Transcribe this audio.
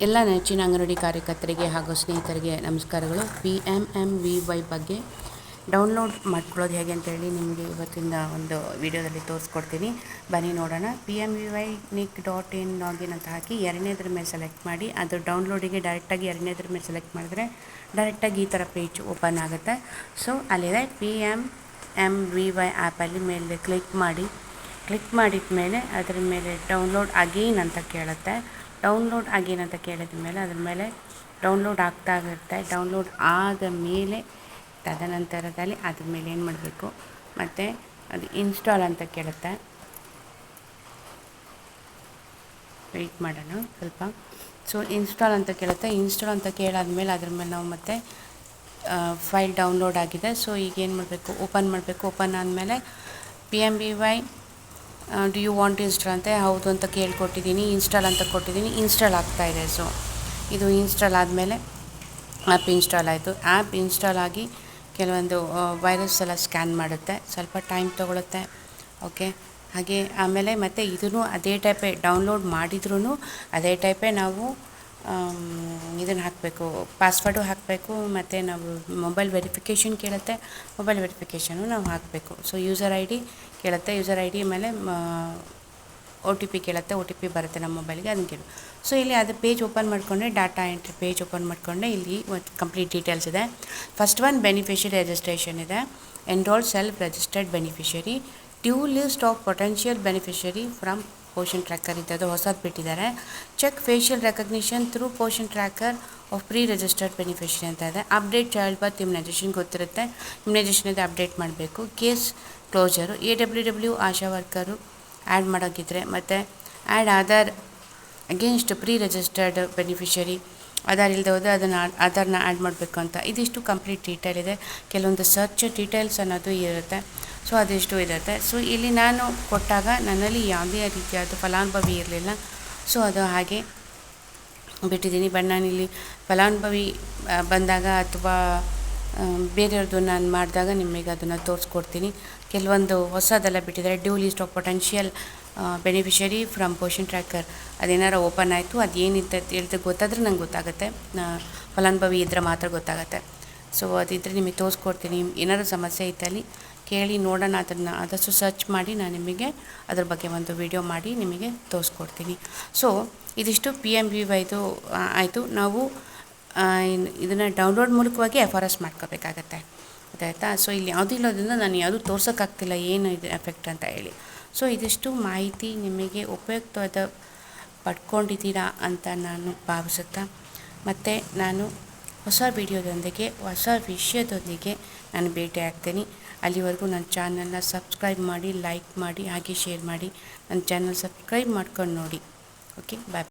ಎಲ್ಲ ನೆಚ್ಚಿನ ಅಂಗನವಾಡಿ ಕಾರ್ಯಕರ್ತರಿಗೆ ಹಾಗೂ ಸ್ನೇಹಿತರಿಗೆ ನಮಸ್ಕಾರಗಳು. P M M V Y ಬಗ್ಗೆ ಡೌನ್ಲೋಡ್ ಮಾಡ್ಕೊಳ್ಳೋದು ಹೇಗೆ ಅಂತೇಳಿ ನಿಮಗೆ ಇವತ್ತಿಂದ ಒಂದು ವಿಡಿಯೋದಲ್ಲಿ ತೋರಿಸ್ಕೊಡ್ತೀನಿ. ಬನ್ನಿ ನೋಡೋಣ. P M V Y nic dot in login ಅಂತ ಹಾಕಿ ಎರಡನೇದ್ರ ಮೇಲೆ ಸೆಲೆಕ್ಟ್ ಮಾಡಿ. ಅದು ಡೌನ್ಲೋಡಿಗೆ ಡೈರೆಕ್ಟಾಗಿ ಎರಡನೇದ್ರ ಮೇಲೆ ಸೆಲೆಕ್ಟ್ ಮಾಡಿದ್ರೆ ಡೈರೆಕ್ಟಾಗಿ ಈ ಥರ ಪೇಜ್ ಓಪನ್ ಆಗುತ್ತೆ. ಸೊ, ಅಲ್ಲಿದೆ P M M V Y ಆ್ಯಪಲ್ಲಿ ಮೇಲೆ ಕ್ಲಿಕ್ ಮಾಡಿ. ಕ್ಲಿಕ್ ಮಾಡಿದ ಮೇಲೆ ಅದರ ಮೇಲೆ ಡೌನ್ಲೋಡ್ ಅಗೇನ್ ಅಂತ ಕೇಳುತ್ತೆ. ಡೌನ್ಲೋಡ್ ಆಗೇನಂತ ಕೇಳಿದ ಮೇಲೆ ಅದ್ರ ಮೇಲೆ ಡೌನ್ಲೋಡ್ ಆಗ್ತಾ ಇರುತ್ತೆ. ಡೌನ್ಲೋಡ್ ಆದ ಮೇಲೆ ತದನಂತರದಲ್ಲಿ ಅದ್ರ ಮೇಲೆ ಏನು ಮಾಡಬೇಕು? ಮತ್ತು ಅದು ಇನ್ಸ್ಟಾಲ್ ಅಂತ ಕೇಳುತ್ತೆ. ವೆಯ್ಟ್ ಮಾಡೋಣ ಸ್ವಲ್ಪ. ಸೊ ಇನ್ಸ್ಟಾಲ್ ಅಂತ ಕೇಳುತ್ತೆ. ಇನ್ಸ್ಟಾಲ್ ಅಂತ ಕೇಳಾದ್ಮೇಲೆ ಅದ್ರ ಮೇಲೆ ನಾವು ಮತ್ತೆ ಫೈಲ್ ಡೌನ್ಲೋಡ್ ಆಗಿದೆ. ಸೊ ಈಗ ಏನು ಮಾಡಬೇಕು? ಓಪನ್ ಮಾಡಬೇಕು. ಓಪನ್ ಆದಮೇಲೆ P M B Y do you want install ಅಂತ ಹೌದು ಅಂತ ಕೇಳ್ಕೊಟ್ಟಿದ್ದೀನಿ. ಇನ್ಸ್ಟಾಲ್ ಅಂತ ಕೊಟ್ಟಿದ್ದೀನಿ. ಇನ್ಸ್ಟಾಲ್ ಆಗ್ತಾಯಿದೆ ಸೊ ಇದು ಇನ್ಸ್ಟಾಲ್ ಆದಮೇಲೆ ಆ್ಯಪ್ ಇನ್ಸ್ಟಾಲ್ ಆಯಿತು. ಆ್ಯಪ್ ಇನ್ಸ್ಟಾಲ್ ಆಗಿ ಕೆಲವೊಂದು ವೈರಸ್ ಎಲ್ಲ ಸ್ಕ್ಯಾನ್ ಮಾಡುತ್ತೆ. ಸ್ವಲ್ಪ ಟೈಮ್ ತೊಗೊಳುತ್ತೆ. ಓಕೆ ಹಾಗೆ ಆಮೇಲೆ ಮತ್ತು ಇದನ್ನು ಅದೇ ಟೈಪೇ ಡೌನ್ಲೋಡ್ ಮಾಡಿದ್ರೂ ಅದೇ ಟೈಪೇ ನಾವು ಇದನ್ನು ಹಾಕಬೇಕು. ಪಾಸ್ವರ್ಡು ಹಾಕಬೇಕು, ಮತ್ತು ನಾವು ಮೊಬೈಲ್ ವೆರಿಫಿಕೇಷನ್ ಕೇಳುತ್ತೆ. ಮೊಬೈಲ್ ವೆರಿಫಿಕೇಷನು ನಾವು ಹಾಕಬೇಕು. ಸೊ ಯೂಸರ್ ಐ ಡಿ ಕೇಳುತ್ತೆ. ಯೂಸರ್ ಐ ಡಿ ಮೇಲೆ ಒ ಟಿ ಪಿ ಕೇಳುತ್ತೆ. ಒ ಟಿ ಪಿ ಬರುತ್ತೆ ನಮ್ಮ ಮೊಬೈಲ್ಗೆ ಅದನ್ನು ಕೇಳು. ಸೊ ಇಲ್ಲಿ ಅದು ಪೇಜ್ ಓಪನ್ ಮಾಡಿಕೊಂಡೆ ಡಾಟಾ ಎಂಟ್ರಿ ಪೇಜ್ ಓಪನ್ ಮಾಡಿಕೊಂಡೆ ಇಲ್ಲಿ ಕಂಪ್ಲೀಟ್ ಡೀಟೇಲ್ಸ್ ಇದೆ. ಫಸ್ಟ್ ಒನ್ ಬೆನಿಫಿಷರಿ ರಿಜಿಸ್ಟ್ರೇಷನ್ ಇದೆ. Enrol self registered beneficiary due list of potential beneficiary from Poshan tracker ಇದ್ದದ್ದು ಹೊಸದು ಬಿಟ್ಟಿದ್ದಾರೆ. Check facial recognition through Poshan tracker of pre registered beneficiary ಅಂತ ಇದೆ. Update child birth immunisation ಗೊತ್ತಿರುತ್ತೆ. Immunisation ಇದೆ update ಮಾಡಬೇಕು. Case closure A W W ASHA worker add ಮಾಡೋಕ್ಕಿದ್ರೆ ಮತ್ತು add Aadhaar against pre registered beneficiary Aadhaar ಇಲ್ಲದೆ ಹೋದರೆ ಅದನ್ನು ಆಧಾರ್ನ add ಮಾಡಬೇಕು ಅಂತ. ಇದಿಷ್ಟು ಕಂಪ್ಲೀಟ್ ಡೀಟೇಲ್ ಇದೆ. ಕೆಲವೊಂದು ಸರ್ಚ್ ಡೀಟೇಲ್ಸ್ ಅನ್ನೋದು ಇರುತ್ತೆ. ಸೊ ಅದಿಷ್ಟು ಇರುತ್ತೆ. ಸೊ ಇಲ್ಲಿ ನಾನು ಕೊಟ್ಟಾಗ ನನ್ನಲ್ಲಿ ಯಾವುದೇ ರೀತಿಯಾದ ಫಲಾನುಭವಿ ಇರಲಿಲ್ಲ. ಸೊ ಅದು ಹಾಗೆ ಬಿಟ್ಟಿದ್ದೀನಿ. ಬಟ್ ನಾನಿಲ್ಲಿ ಫಲಾನುಭವಿ ಬಂದಾಗ ಅಥವಾ ಬೇರೆಯವ್ರದ್ದು ನಾನು ಮಾಡಿದಾಗ ನಿಮಗೆ ಅದನ್ನು ತೋರಿಸ್ಕೊಡ್ತೀನಿ. ಕೆಲವೊಂದು ಹೊಸದೆಲ್ಲ ಬಿಟ್ಟಿದ್ದಾರೆ. Due list of potential beneficiary from Poshan tracker ಅದೇನಾರು open ಆಯಿತು, ಅದು ಏನಿತ್ತು ಹೇಳ್ದೆ ಗೊತ್ತಾದರೆ ನಂಗೆ ಗೊತ್ತಾಗುತ್ತೆ. ಫಲಾನುಭವಿ ಇದ್ದರೆ ಮಾತ್ರ ಗೊತ್ತಾಗುತ್ತೆ. ಸೊ ಅದಿದ್ದರೆ ನಿಮಗೆ ತೋರಿಸ್ಕೊಡ್ತೀನಿ. ಏನಾದರೂ ಸಮಸ್ಯೆ ಇದ್ದಲ್ಲಿ ಕೇಳಿ ನೋಡೋಣ, ಅದನ್ನು ಆದಷ್ಟು ಸರ್ಚ್ ಮಾಡಿ ನಾನು ನಿಮಗೆ ಅದ್ರ ಬಗ್ಗೆ ಒಂದು ವಿಡಿಯೋ ಮಾಡಿ ನಿಮಗೆ ತೋರಿಸ್ಕೊಡ್ತೀನಿ. ಸೊ ಇದಿಷ್ಟು ಪಿ ಎಂ ಬಿ ವೈದು ಆಯಿತು. ನಾವು ಇದನ್ನು ಡೌನ್ಲೋಡ್ ಮೂಲಕವಾಗಿ ಎಫ್ ಆರ್ ಎಸ್ ಮಾಡ್ಕೋಬೇಕಾಗತ್ತೆ. ಗೊತ್ತಾಯ್ತಾ ಸೊ ಇಲ್ಲಿ ಯಾವುದೂ ಇಲ್ಲೋದ್ರಿಂದ ನಾನು ಯಾವುದೂ ತೋರ್ಸೋಕ್ಕಾಗ್ತಿಲ್ಲ, ಏನು ಇದು ಎಫೆಕ್ಟ್ ಅಂತ ಹೇಳಿ. ಸೊ ಇದಿಷ್ಟು ಮಾಹಿತಿ ನಿಮಗೆ ಉಪಯುಕ್ತವಾದ ಪಡ್ಕೊಂಡಿದ್ದೀರಾ ಅಂತ ನಾನು ಭಾವಿಸುತ್ತಾ, ಮತ್ತು ನಾನು ಹೊಸ ವಿಡಿಯೋದೊಂದಿಗೆ, ಹೊಸ ವಿಷಯದೊಂದಿಗೆ ನಾನು ಭೇಟಿ ಅಲ್ಲಿವರೆಗೂ ನನ್ನ ಚಾನಲ್ನ ಸಬ್ಸ್ಕ್ರೈಬ್ ಮಾಡಿ, ಲೈಕ್ ಮಾಡಿ, ಹಾಗೆ ಶೇರ್ ಮಾಡಿ, ನನ್ನ ಚಾನಲ್ ಸಬ್ಸ್ಕ್ರೈಬ್ ಮಾಡ್ಕೊಂಡು ನೋಡಿ. Okay, bye.